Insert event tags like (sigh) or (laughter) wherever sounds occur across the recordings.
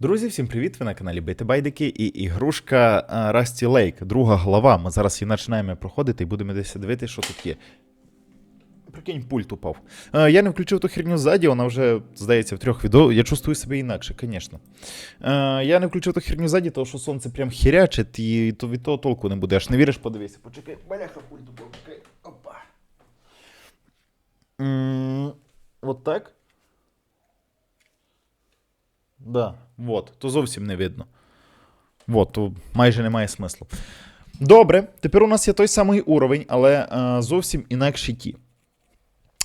Друзі, всім привіт! Ви на каналі Бити Байдики і ігрушка а, Rusty Lake, друга глава. Ми зараз її починаємо проходити і будемо десь дивитися, що тут є. Прикинь, пульт упав. Е, я не включив ту херню ззаді, вона вже, здається, в трьох відео. Я чувствую себе інакше, звісно. Е, я не включив ту херню ззаді, тому що сонце прям хірячить, і то від того толку не буде. Аж не віриш, подивися. Почекай, баляха пульт упав, почекай. Опа. От так. Да, вот, то зовсім не видно. Вот, то майже немає смислу. Добре, тепер у нас є той самий уровень, але е, зовсім інакші ті.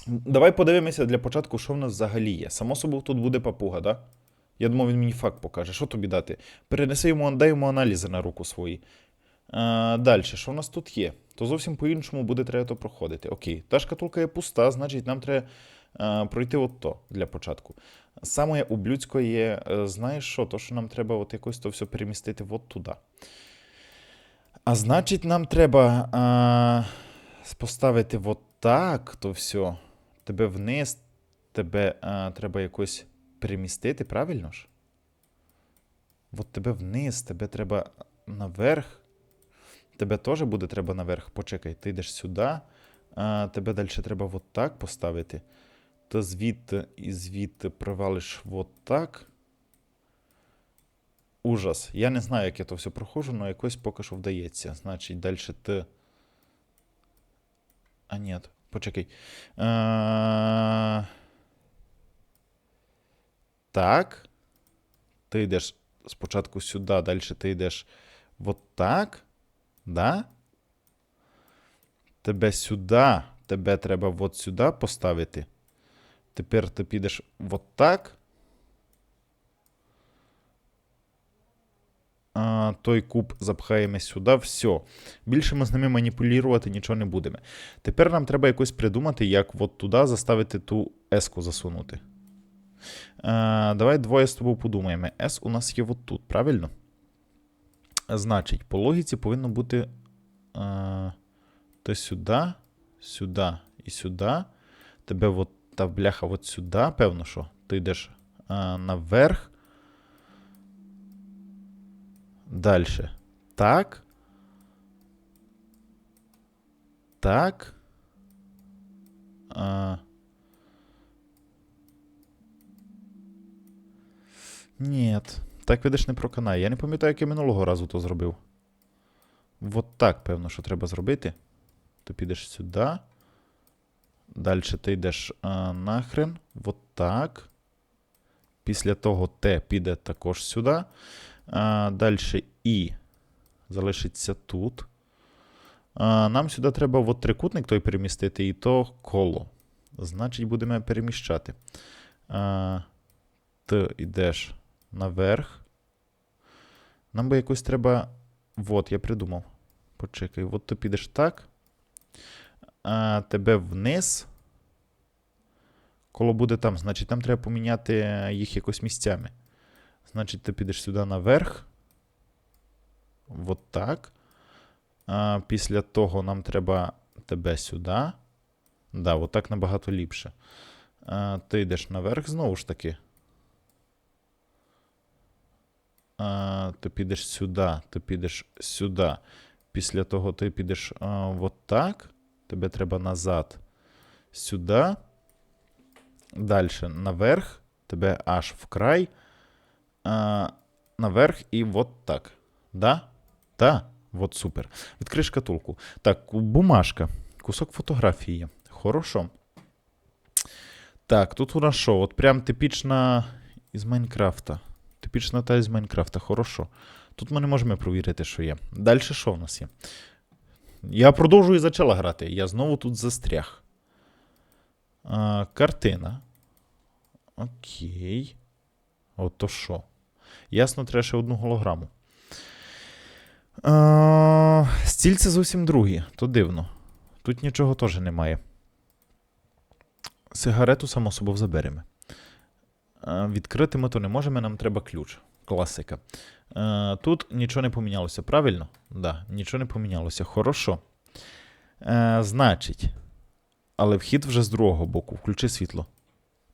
Давай подивимося для початку, що в нас взагалі є. Само собою тут буде папуга, да? Я думав, він мені факт покаже. Що тобі дати? Перенеси йому, дай йому аналізи на руку свої. Е, далі, що в нас тут є? То зовсім по-іншому буде треба то проходити. Окей, та шкатулка є пуста, значить нам треба пройти от то для початку. Саме ублюдсько є, е, знаєш що, то, що нам треба от якось то все перемістити от туди. А значить, нам треба а, поставити от так, то все. Тебе вниз, тебе а, треба якось перемістити, правильно ж? От тебе вниз, тебе треба наверх. Тебе теж буде треба наверх. Почекай, ти йдеш сюди, а, тебе далі треба от так поставити. То звідти і звідти провалиш от так. Ужас. Я не знаю, як я то все проходжу, але якось поки що вдається. Значить, далі ти. А ні, почекай. Е... Так. Ти йдеш спочатку сюди, далі ти йдеш от так. Да? Тебе сюди. Тебе треба от сюди поставити. Тепер ти підеш от так. а, той куб запхаємо сюди, все. Більше ми з ними маніпулювати нічого не будемо. Тепер нам треба якось придумати, як от туди заставити ту еску засунути. А, давай двоє з тобою подумаємо. С у нас є от тут, правильно? Значить, по логіці повинно бути а, то сюди, сюди і сюди. Тебе от та бляха от сюди, певно, що ти йдеш а, наверх. Дальше. Так. Так. А... Нет. Так видиш не проканає. Я не пам'ятаю, як я минулого разу то зробив. Вот так, певно, що треба зробити. Ти підеш сюди. Далі ти йдеш а, нахрен. Вот так. Після того Т піде також сюди. А, Далі І залишиться тут. А, Нам сюди треба от трикутник той перемістити, і то коло. Значить, будемо переміщати. А, Ти йдеш наверх. Нам би якось треба. От, я придумав. Почекай, от ти підеш так. А, Тебе вниз. Коло буде там, значить, нам треба поміняти їх якось місцями. Значить, ти підеш сюди наверх. Вот так. А, Після того нам треба тебе сюди. Да, от так набагато ліпше. А, Ти йдеш наверх знову ж таки. А, Ти підеш сюди, ти підеш сюди. Після того ти підеш а, от так. Тебе треба назад. Сюди. Далі наверх. Тебе аж в край а, наверх і от так. Да? Да? От супер. Відкрий шкатулку. Так, бумажка. Кусок фотографії. Хорошо. Так, тут у нас що? От прям типічна із Майнкрафта. Типічна та із Майнкрафта. Хорошо. Тут ми не можемо провірити, що є. Далі що в нас є? Я продовжую зачала грати. Я знову тут застряг. А, картина. Окей. От то що? Ясно, треба ще одну голограму. А, стільці зовсім другі, то дивно. Тут нічого теж немає. Сигарету, само собою, заберемо. Відкрити ми то не можемо, нам треба ключ. Класика. А, тут нічого не помінялося, правильно? Да, нічого не помінялося. Хорошо. А, значить. Але вхід вже з другого боку. Включи світло.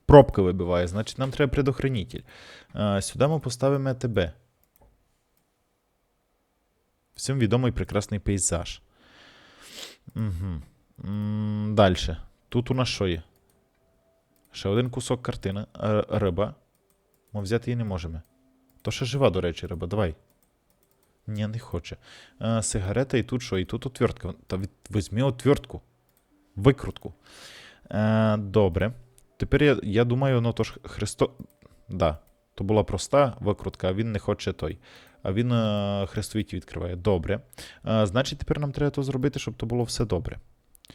пробка вибиває, значить нам треба предохранитель. Е, сюди ми поставимо тебе. Всім відомий прекрасний пейзаж. Угу. Далі. Тут у нас що є? Ще один кусок картини. Р- риба. Ми взяти її не можемо. То ще жива, до речі, риба. Давай. Ні, не хоче. Е, сигарета і тут що? І тут отвертка. Та від... візьми отвертку. Викрутку. Е, добре. Тепер я, я думаю, ну то ж Христо. Да. То була проста викрутка, а він не хоче той. А він е, хрестовіті відкриває. Добре. Е, значить, тепер нам треба то зробити, щоб то було все добре.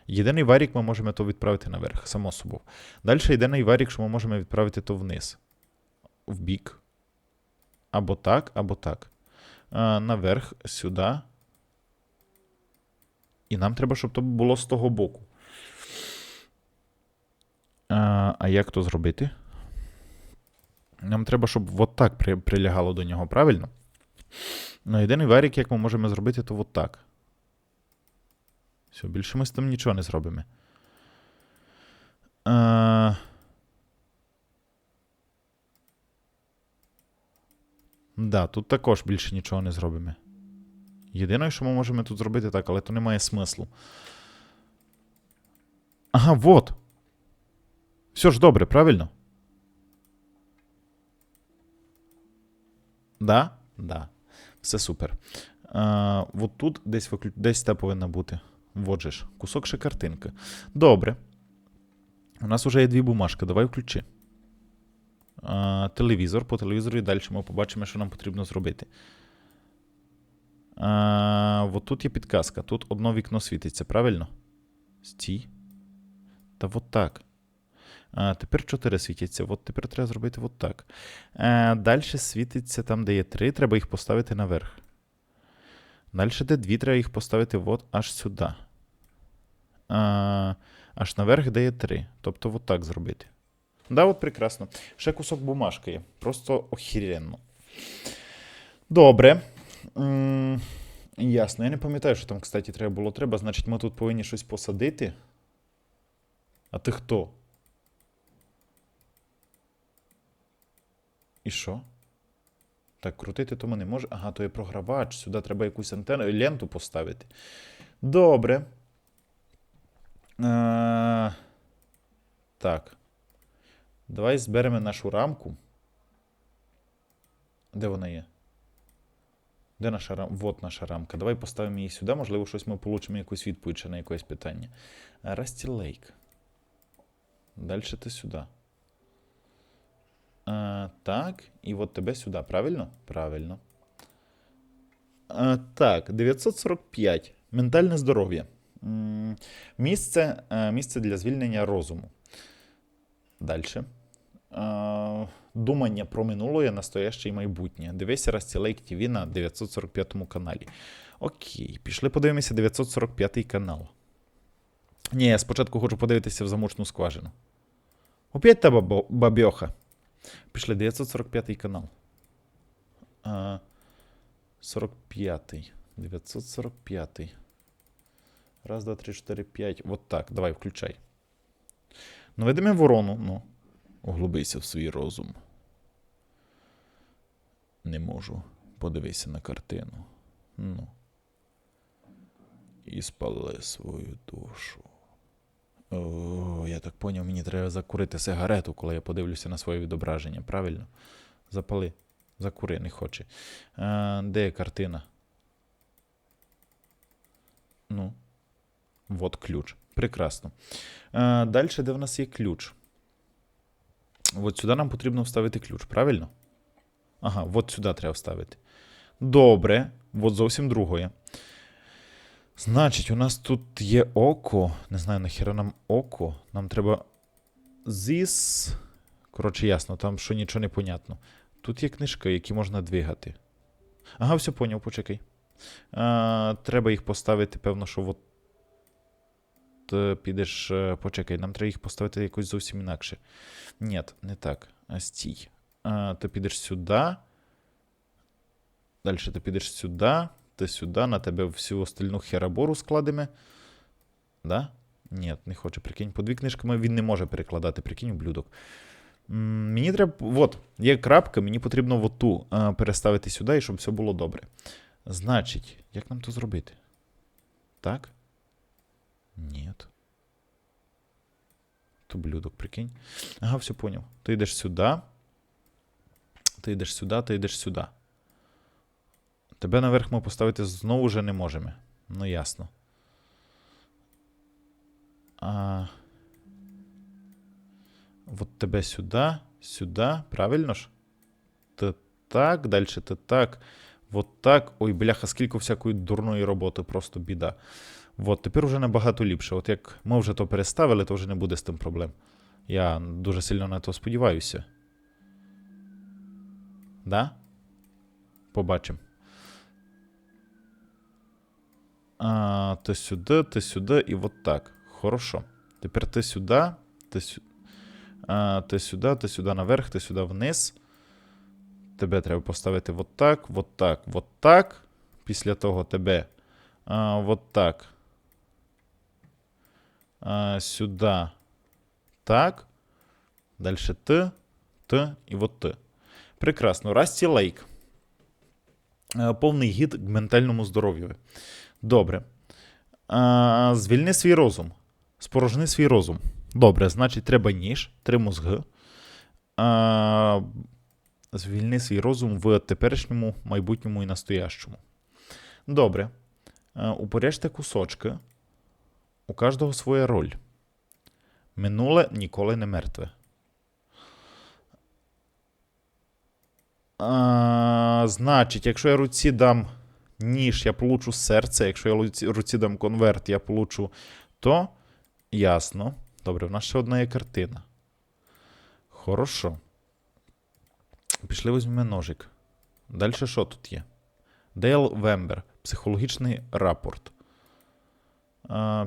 Єдиний варік ми можемо то відправити наверх, само собою. Далі єдиний варік, що ми можемо відправити то вниз. В бік. Або так, або так. Е, наверх, сюди. І нам треба, щоб то було з того боку. А, а як то зробити? Нам треба, щоб от так при, прилягало до нього, правильно? Ну, єдиний варік, як ми можемо зробити, то от так. Все, більше ми з тим нічого не зробимо. А... Да, тут також більше нічого не зробимо. Єдине, що ми можемо тут зробити так, але то не має смислу. Ага, вот. Все ж добре, правильно? Да? Да. Все супер. А, от тут десь виклю... десь та повинна бути. Вот же ж. Кусок ще картинки. Добре. У нас вже є дві бумажки. Давай включи. Телевізор. По телевізору і далі ми побачимо, що нам потрібно зробити. А, от тут є підказка. Тут одно вікно світиться, правильно? Стій. Та от так. А, тепер 4 світяться. От тепер треба зробити от так. А, далі світиться там, де є 3, треба їх поставити наверх. Далі де 2, треба їх поставити от аж сюди. А, аж наверх, де є 3. Тобто от так зробити. Да, от прекрасно. Ще кусок бумажки є. Просто охеренно. Добре. М, ясно. Я не пам'ятаю, що там, кстати, треба було треба. Значить, ми тут повинні щось посадити. А ти хто? І що? Так, крутити то ми не може. Ага, то є програвач. Сюди треба якусь антенну, ленту поставити. Добре. Е, так. Давай зберемо нашу рамку. Де вона є? Де наша рамка? Вот наша рамка. Давай поставимо її сюди. Можливо, щось ми получимо якусь відповідь ще на якесь питання. Расті Лейк. Далі ти сюди. А, так, і от тебе сюди, правильно? Правильно. А, так, 945. Ментальне здоров'я. Місце, е, місце для звільнення розуму. Далі. Думання про минуле, настояще і майбутнє. Дивися Растілейк ТВ на 945 каналі. Окей, пішли подивимося 945 канал. Ні, я спочатку хочу подивитися в замочну скважину. Опять та бабьоха. Пішли 945 канал. А, 45. 945. Раз, два, три, чотири, п'ять. Вот так. Давай, включай. Ну, видиме ворону, ну. Углубися в свій розум. Не можу. Подивися на картину. Ну. І спали свою душу. О, я так поняв, мені треба закурити сигарету, коли я подивлюся на своє відображення, правильно? Запали. Закури, не хоче. А, де картина? Ну. Вот ключ. Прекрасно. А, далі, де в нас є ключ? От сюди нам потрібно вставити ключ, правильно? Ага, от сюди треба вставити. Добре. От зовсім другое. Значить, у нас тут є око. Не знаю, нахіра нам око. Нам треба. Зіс. Коротше, ясно, там що нічого не понятно. Тут є книжки, які можна двигати. Ага, все поняв, почекай. А, треба їх поставити, певно, що от. Е, Підеш, е, почекай, нам треба їх поставити якось зовсім інакше. Ні, не так. Стій. Ти підеш сюди. Далі ти підеш сюди. Ти сюди, на тебе всю остальну херабору складемо. Да? Ні, не хоче. Прикинь, по дві книжками він не може перекладати. Прикинь, ублюдок. Мені треба. От, є крапка, мені потрібно оту переставити сюди, і щоб все було добре. Значить, як нам то зробити? Так? Ні. То блюдок, прикинь. Ага, все поняв. Ти йдеш сюди. Ти йдеш сюди, ти йдеш сюди. Тебе наверх ми поставити знову вже не можемо. Ну, ясно. А... Вот тебе сюди, сюди, правильно ж? Ти так, далі ти так. Вот так. Ой, бляха, скільки всякої дурної роботи, просто біда. От, тепер вже набагато ліпше. От як ми вже то переставили, то вже не буде з тим проблем. Я дуже сильно на то сподіваюся. Да? Побачимо. А, ти сюди, ти сюди і от так. Хорошо. Тепер ти сюди, ти сюди. А, ти сюди, ти сюди наверх, ти сюди вниз. Тебе треба поставити от так, от так, от так. Після того тебе а, от так. А, сюди. Так. Далі Т, Т і от Т. Прекрасно. Расті Лейк. Повний гід к ментальному здоров'ю. Добре. А, звільни свій розум. Спорожни свій розум. Добре, значить, треба ніж, три мозги. А, звільни свій розум в теперішньому, майбутньому і настоящому. Добре. Упоряжте кусочки. У кожного своя роль. Минуле ніколи не мертве. А, значить, якщо я руці дам ніж, я получу серце. Якщо я руці, дам конверт, я получу то. Ясно. Добре, в нас ще одна є картина. Хорошо. Пішли візьмемо ножик. Далі що тут є? Дейл Вембер. Психологічний рапорт.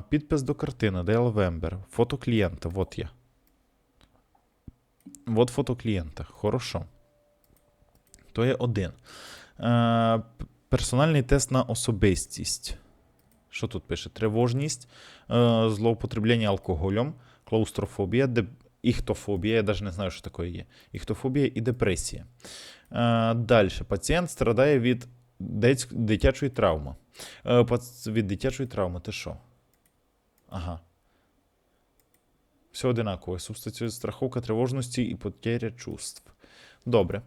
Підпис до картини. Дейл Вембер. Фото клієнта. Вот я. Вот фото клієнта. Хорошо. То є один. Персональний тест на особистість. Що тут пише? Тривожність, е, злоупотреблення алкоголем, клаустрофобія, деп... іхтофобія. Я навіть не знаю, що таке є. Іхтофобія і депресія. Е, Далі. Пацієнт страдає від дитячої травми. Е, від дитячої травми. Ти що? Ага. Все одинаково. Субституція страховка тривожності і потеря чувств. Добре.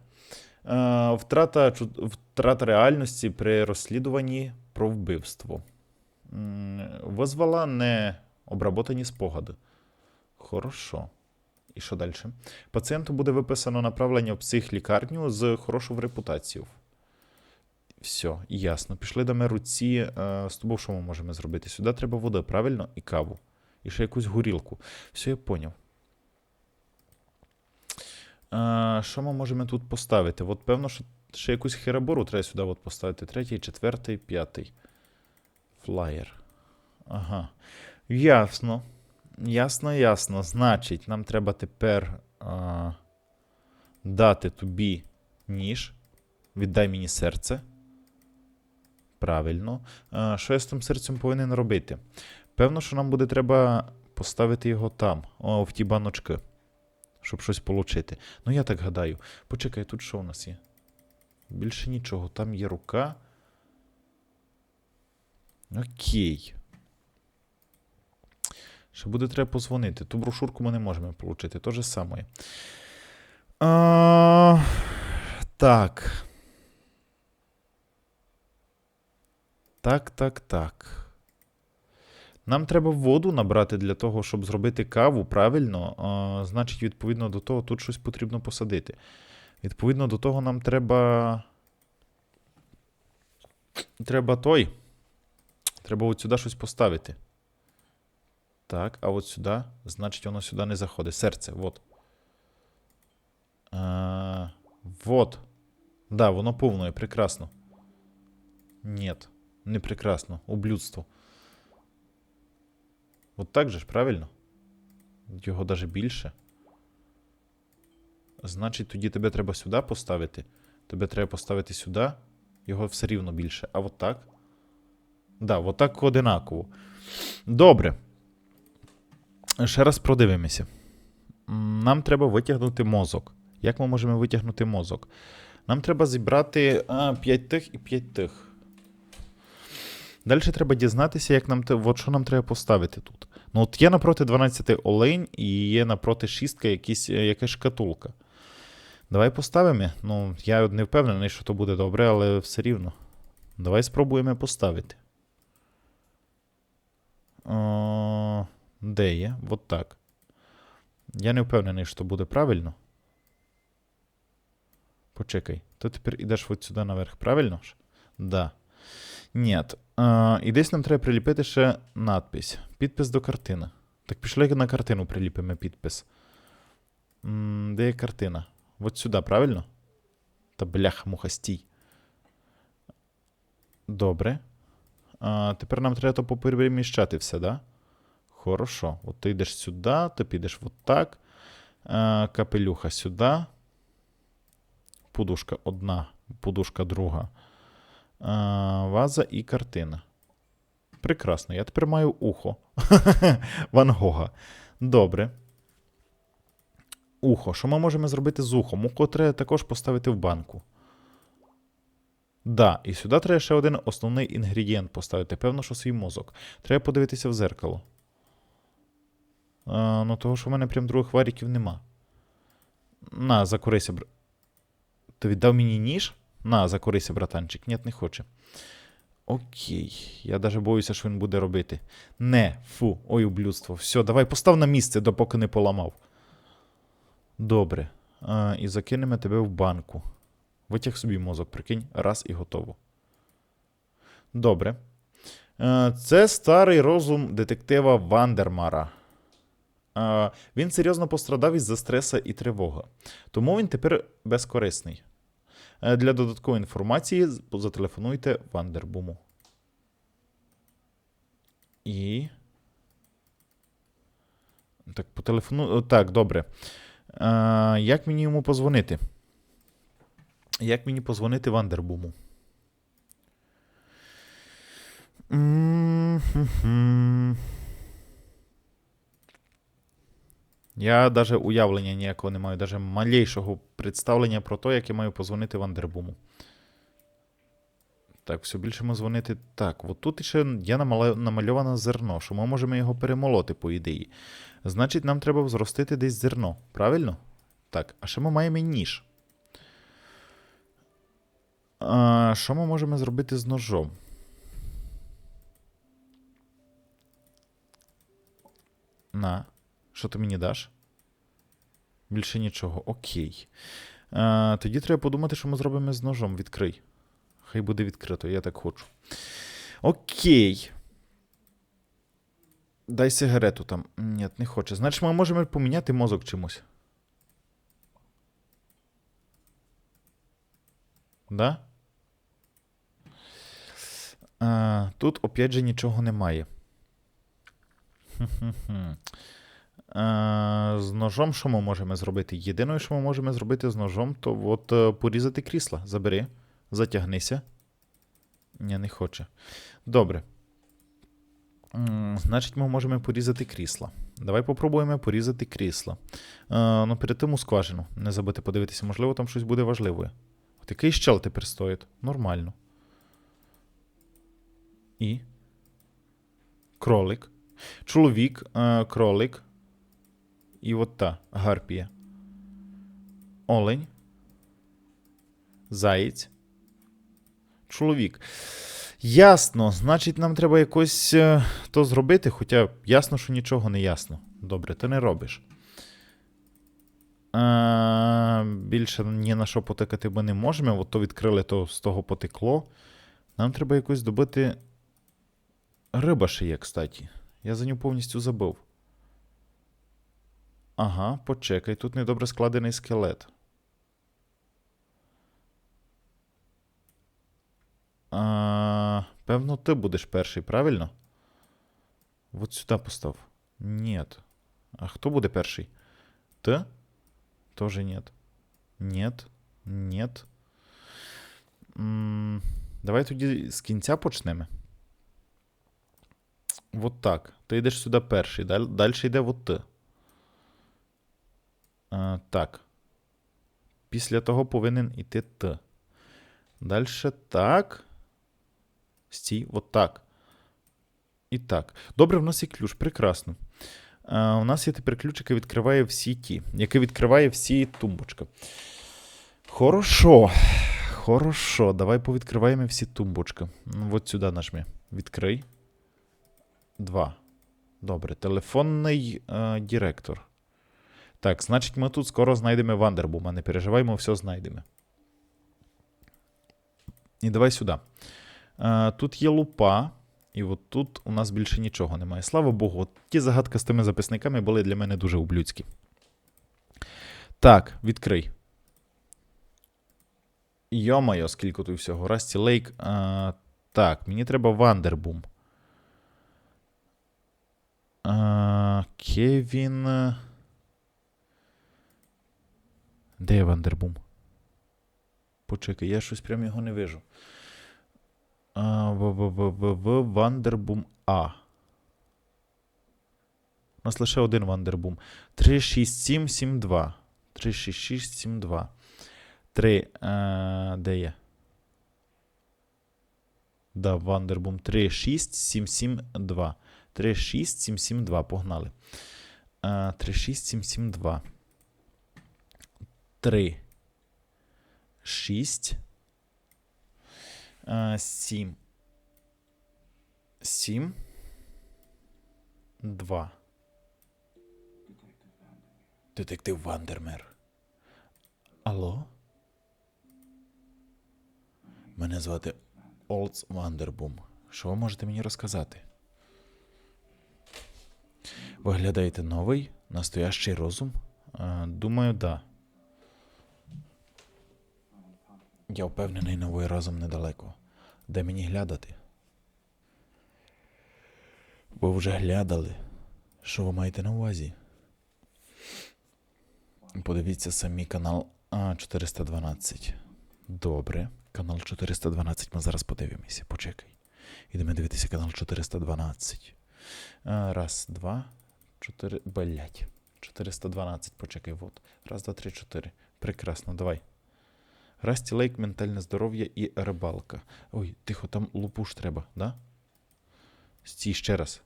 Е, втрата, втрата реальності при розслідуванні про вбивство. Визвала необработані спогади. Хорошо. І що далі? Пацієнту буде виписано направлення в психлікарню з хорошою репутацією. Все, ясно. Пішли до руці. Е, з тобою що ми можемо зробити? Сюди треба води, правильно? І каву. І ще якусь горілку. Все, я поняв. Е, що ми можемо тут поставити? От певно, що ще якусь херабору треба сюди от поставити. Третій, четвертий, п'ятий. Флаєр. Ага. Ясно. Ясно, ясно. Значить, нам треба тепер а, дати тобі ніж. Віддай мені серце. Правильно. Що я з тим серцем повинен робити? Певно, що нам буде треба поставити його там, о, в ті баночки, щоб щось отримати. Ну, я так гадаю. Почекай, тут що у нас є? Більше нічого. Там є рука. Окей. Ще буде треба позвонити. Ту брошурку ми не можемо отримати. То же саме. А, так. Так, так, так. Нам треба воду набрати для того, щоб зробити каву правильно. А, значить, відповідно до того, тут щось потрібно посадити. Відповідно до того, нам треба. Треба той. Треба от сюди щось поставити. Так, а от сюди, значить, воно сюди не заходить. Серце, вот. А, вот. Да, воно повне, прекрасно. Нет, не прекрасно. Ублюдство. От так же ж, правильно? Його даже більше. Значить, тоді тебе треба сюди поставити. Тебе треба поставити сюди. Його все рівно більше. А от так. Да, от так одинаково. Добре. Ще раз продивимося. Нам треба витягнути мозок. Як ми можемо витягнути мозок? Нам треба зібрати а, 5 тих і 5 тих. Далі треба дізнатися, як нам от що нам треба поставити тут. Ну, от є напроти 12 олень і є напроти шістка якісь, е, якась шкатулка. Давай поставимо. Ну, я не впевнений, що то буде добре, але все рівно. Давай спробуємо поставити. О, де є? От так. Я не впевнений, що буде правильно. Почекай. То тепер ідеш от сюди наверх, правильно ж? Да. Ні. І десь нам треба приліпити ще надпись. Підпис до картини. Так пішли на картину приліпимо підпис. Де є картина? От сюди, правильно? Та бляха, муха, стій. Добре. А, тепер нам треба то попереміщати все, да? Хорошо. От ти йдеш сюди, ти підеш от так. А, капелюха сюди. Подушка одна, подушка друга. Ваза і картина. Прекрасно. Я тепер маю ухо. (laughs) Ван Гога. Добре. Ухо. Що ми можемо зробити з ухом? Ухо треба також поставити в банку. Да, і сюди треба ще один основний інгредієнт поставити. Певно, що свій мозок. Треба подивитися в зеркало. А, ну, того, що в мене прям других варіків нема. На, закурися, бр... Ти віддав мені ніж? На, закурися, братанчик. Ні, не хоче. Окей. Я даже боюся, що він буде робити. Не, фу, ой, ублюдство. Все, давай постав на місце, допоки не поламав. Добре. А, і закинемо тебе в банку. Витяг собі мозок, прикинь, раз і готово. Добре. Е, Це старий розум детектива Вандермара. Е, Він серйозно пострадав із-за стреса і тривога. Тому він тепер безкорисний. Е, Для додаткової інформації зателефонуйте Вандербуму. І. Так, по телефону. Так, добре. Е, як мені йому позвонити? Як мені позвонити Вандербуму? М-хм-хм. Я навіть уявлення ніякого не маю, навіть малейшого представлення про те, як я маю позвонити Вандербуму. Так, все більше ми дзвонити. Так, от тут ще є намальоване зерно, що ми можемо його перемолоти, по ідеї. Значить, нам треба зростити десь зерно, правильно? Так, а ще ми маємо ніж. А, що ми можемо зробити з ножом? Що ти мені даш? Більше нічого. Окей. А, тоді треба подумати, що ми зробимо з ножом. Відкрий. Хай буде відкрито, я так хочу. Окей. Дай сигарету там. Ні, не хоче. Значить, ми можемо поміняти мозок чимось. Да? А, тут опять же нічого немає. Хм-хм-хм. А, з ножом що ми можемо зробити? Єдине, що ми можемо зробити з ножом, то от е, порізати крісла. Забери, затягнися. Ні, не хоче. Добре. Значить, ми можемо порізати крісла. Давай попробуємо порізати крісла. Е, ну, перед тим у скважину. Не забудьте подивитися, можливо, там щось буде важливе. От який щел тепер стоїть? Нормально. І. Кролик. Чоловік, е, кролик. І от та гарпія. Олень. Заєць. Чоловік. Ясно. Значить, нам треба якось е, то зробити, хоча ясно, що нічого не ясно. Добре, ти не робиш. А, більше ні на що потикати ми не можемо. От то відкрили, то з того потекло. Нам треба якось добити. Риба ще є, кстати. Я за нього повністю забув. Ага, почекай, тут недобре складений скелет. А, певно, ти будеш перший, правильно? Вот сюди постав. Нет. А хто буде перший? Ти? Тоже нет. Нет. Нет. Давай тоді з кінця почнемо. Вот так. Ти йдеш сюди перший. Далі йде от ти. Так. Після того повинен іти Т. Далі так. Стій, от так. І так. Добре, в нас є ключ. Прекрасно. Е, у нас є тепер ключ, який відкриває всі ті, який відкриває всі тумбочки. Хорошо. Хорошо. Давай повідкриваємо всі тумбочки. Ну, От сюди нажми. Відкрий. Два. Добре. Телефонний е, директор. Так, значить, ми тут скоро знайдемо Вандербума. Не переживай, все знайдемо. І давай сюди. Е, тут є лупа. І от тут у нас більше нічого немає. Слава Богу, от ті загадки з тими записниками були для мене дуже ублюдські. Так, відкрий. Йо-моє, скільки тут всього. Расті Лейк. А, так, мені треба Вандербум. А, Кевін. Е, Де Вандербум? Почекай, я щось прям його не вижу. А, Вандербум А. У нас лише один Вандербум. 36772. 36672. 3. Е, де є? Да, Вандербум 36772. 36772. Погнали. Е, 36772. 3. 6. Е, 7. 7. 2. Детектив Вандермер. Алло? Мене звати Олдс Вандербум. Що ви можете мені розказати? Виглядаєте новий, настоящий розум? Е, думаю, да. Я впевнений, новий розум недалеко. Де мені глядати? Ви вже глядали. Що ви маєте на увазі? Подивіться самі канал а, 412. Добре. Канал 412 ми зараз подивимося. Почекай. Ідемо дивитися канал 412. А, раз, два, чотири. Блять. 412. Почекай. Вот. Раз, два, три, чотири. Прекрасно, давай. Расті Лейк, ментальне здоров'я і рибалка. Ой, тихо, там лупуш треба, да? Стій ще раз.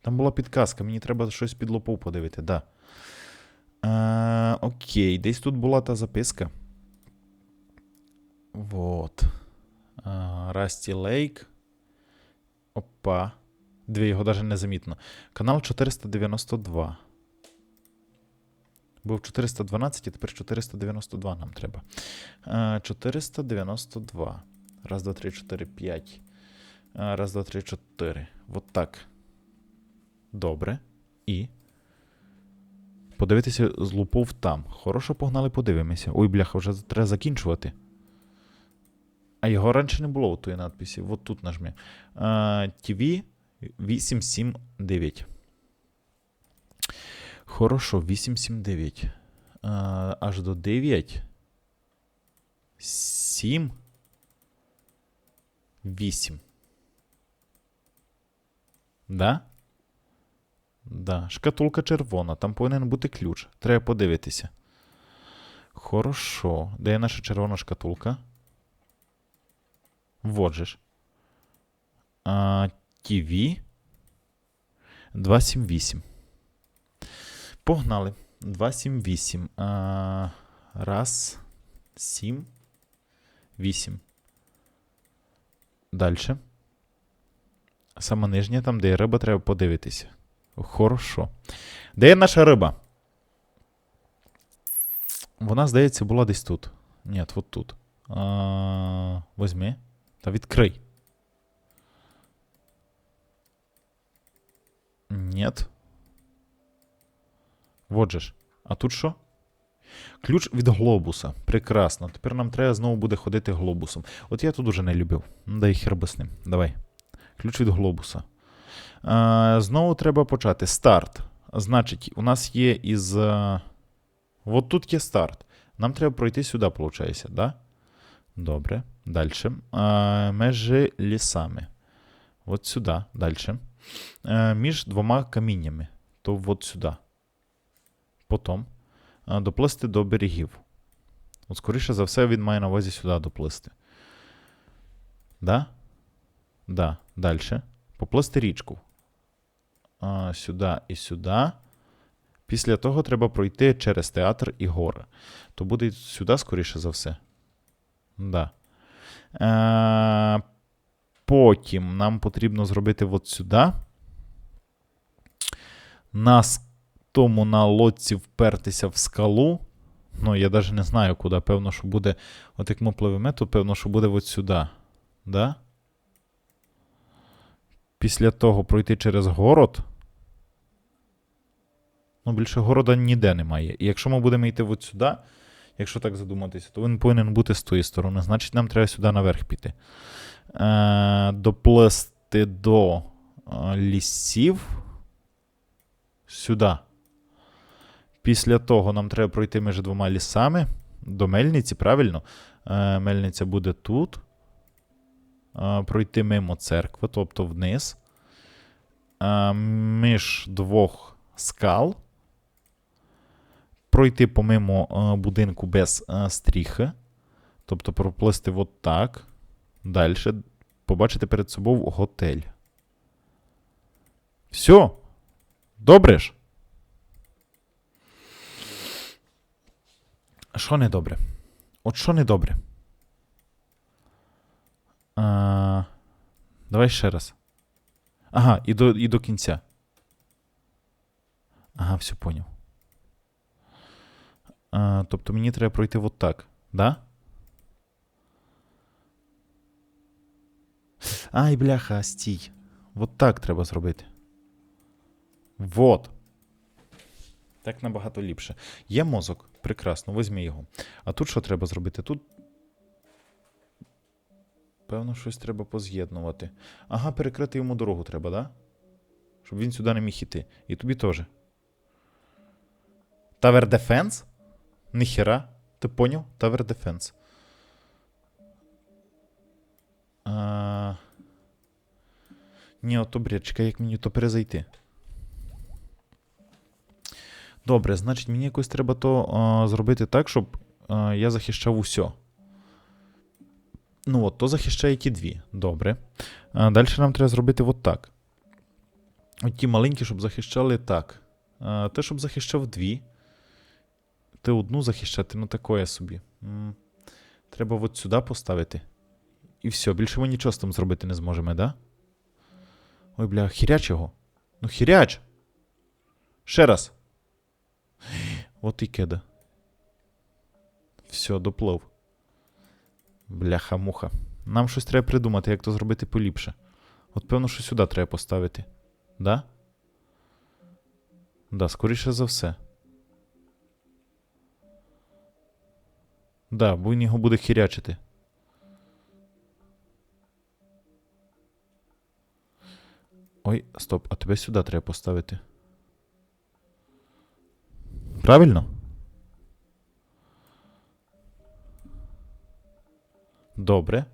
Там була підказка, мені треба щось під лупу подивити, да. А, окей, десь тут була та записка. Вот. А, Расті Лейк. Опа. Дві його навіть не замітно. Канал 492. Був 412, і тепер 492 нам треба. 492. Раз, два, три, чотири, п'ять. А, Раз, два, три, чотири. Вот так. Добре. І. Подивитися з лупов там. Хорошо погнали, подивимося. Ой, бляха, вже треба закінчувати. А його раніше не було у тої надписі. От тут нажми. А, TV 879. Хорошо, 879. А, аж до 9. 7. 8. Да? Да. Шкатулка червона, там повинен бути ключ. Треба подивитися. Хорошо. Де є наша червона шкатулка? Вот же ж. А, TV 278. Погнали. 278. А, раз. 7. 8. Дальше. Саме нижнє, там, де є риба, треба подивитися. Хорошо. Де є наша риба? Вона, здається, була десь тут. Ні, от тут. А, возьми. Та відкрий. Нет. Вот же ж. А тут що? Ключ від глобуса. Прекрасно. Тепер нам треба знову буде ходити глобусом. От я тут уже не любив. Ну, дай хер би з ним. Давай. Ключ від глобуса. А, знову треба почати. Старт. Значить, у нас є із. а, От тут є старт. Нам треба пройти сюди, виходить, да? Добре. Далі. Межі лісами. От сюди. Далі. Е, між двома каміннями. То от сюди. Потім е, доплисти до берегів. От, скоріше за все, він має на увазі сюди доплисти. Да? Да. Далі. Поплисти річку. А, сюди і сюди. Після того треба пройти через театр і гори. То буде сюди, скоріше за все. Да. Е, потім нам потрібно зробити от сюди. На с- тому на лодці впертися в скалу. Ну, я навіть не знаю, куди. Певно, що буде. От як ми пливемо, то певно, що буде от сюди. Да? Після того пройти через город. Ну, більше города ніде немає. І якщо ми будемо йти от сюди, якщо так задуматися, то він повинен бути з тої сторони. Значить, нам треба сюди наверх піти. Е, доплисти до е, лісів. Сюди. Після того нам треба пройти між двома лісами. До мельниці, правильно? Е, мельниця буде тут. Е, пройти мимо церкви, тобто вниз. Е, між двох скал. Пройти помимо будинку без стріхи. Тобто проплисти от так. Далі. Побачити перед собою готель. Все. Добре ж? Що не добре? От що не добре? А, давай ще раз. Ага, і до, і до кінця. Ага, все поняв. А, тобто мені треба пройти от так, да? Ай, бляха, стій. От так треба зробити. Вот. Так набагато ліпше. Є мозок, прекрасно, візьми його. А тут що треба зробити? Тут. Певно, щось треба поз'єднувати. Ага, перекрити йому дорогу треба, да? Щоб він сюди не міг іти. І тобі теж. Tower Defense? Ніхера. Ти поняв? Defense. А... Ні, ото бред, чекай, як мені то перезайти. Добре, значить, мені якось треба то а, зробити так, щоб а, я захищав усе. Ну от, то захищає ті дві. Добре. А, далі нам треба зробити от так. От ті маленькі, щоб захищали так. А, те, щоб захищав дві. Ти одну захищати, ну такое собі. М, Треба от сюди поставити. І все, більше ми нічого з тим зробити не зможемо, да? Ой, бля, хіряч його. Ну хіряч. Ще раз. От і кеда. Все, доплив. Бляха-муха. Нам щось треба придумати, як то зробити поліпше. От певно, що сюди треба поставити. Да? Да, скоріше за все. Да, бо він його буде хірячити. Ой, стоп, а тебе сюди треба поставити. Правильно? Добре.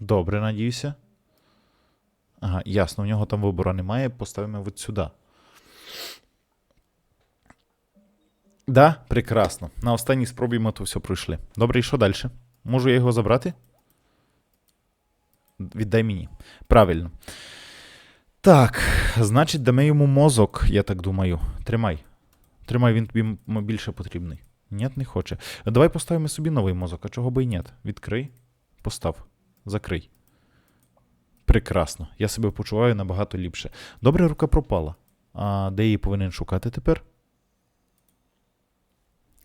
Добре, надіюся. Ага, ясно, в нього там вибору немає. Поставимо от сюди. Да, прекрасно. На останній спробі ми то все пройшли. Добре, і що далі? Можу я його забрати? Віддай мені. Правильно. Так, значить, дамо йому мозок, я так думаю. Тримай. Тримай, він тобі більше потрібний. Ні, не хоче. Давай поставимо собі новий мозок, а чого би і ні? Відкрий. Постав. Закрий. Прекрасно. Я себе почуваю набагато ліпше. Добре, рука пропала. А де її повинен шукати тепер?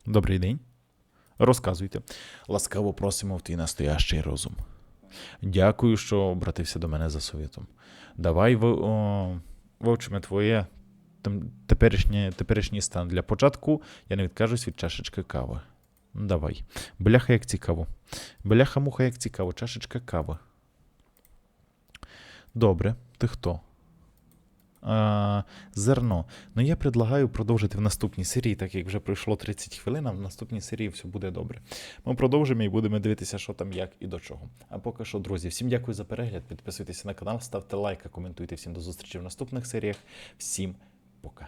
Добрий день. Розказуйте. Ласкаво просимо в твій настоящий розум. Дякую, що обратився до мене за совітом. Давай ви, вивчимо твоє теперішнє, теперішній стан. Для початку я не відкажусь від чашечки кави. Давай. Бляха, як цікаво. Бляха-муха, як цікаво. Чашечка кави. Добре, ти хто? А, зерно. Ну я предлагаю продовжити в наступній серії, так як вже пройшло 30 хвилин, а в наступній серії все буде добре. Ми продовжимо і будемо дивитися, що там, як і до чого. А поки що, друзі, всім дякую за перегляд. Підписуйтесь на канал, ставте лайк, коментуйте. Всім до зустрічі в наступних серіях. Всім пока.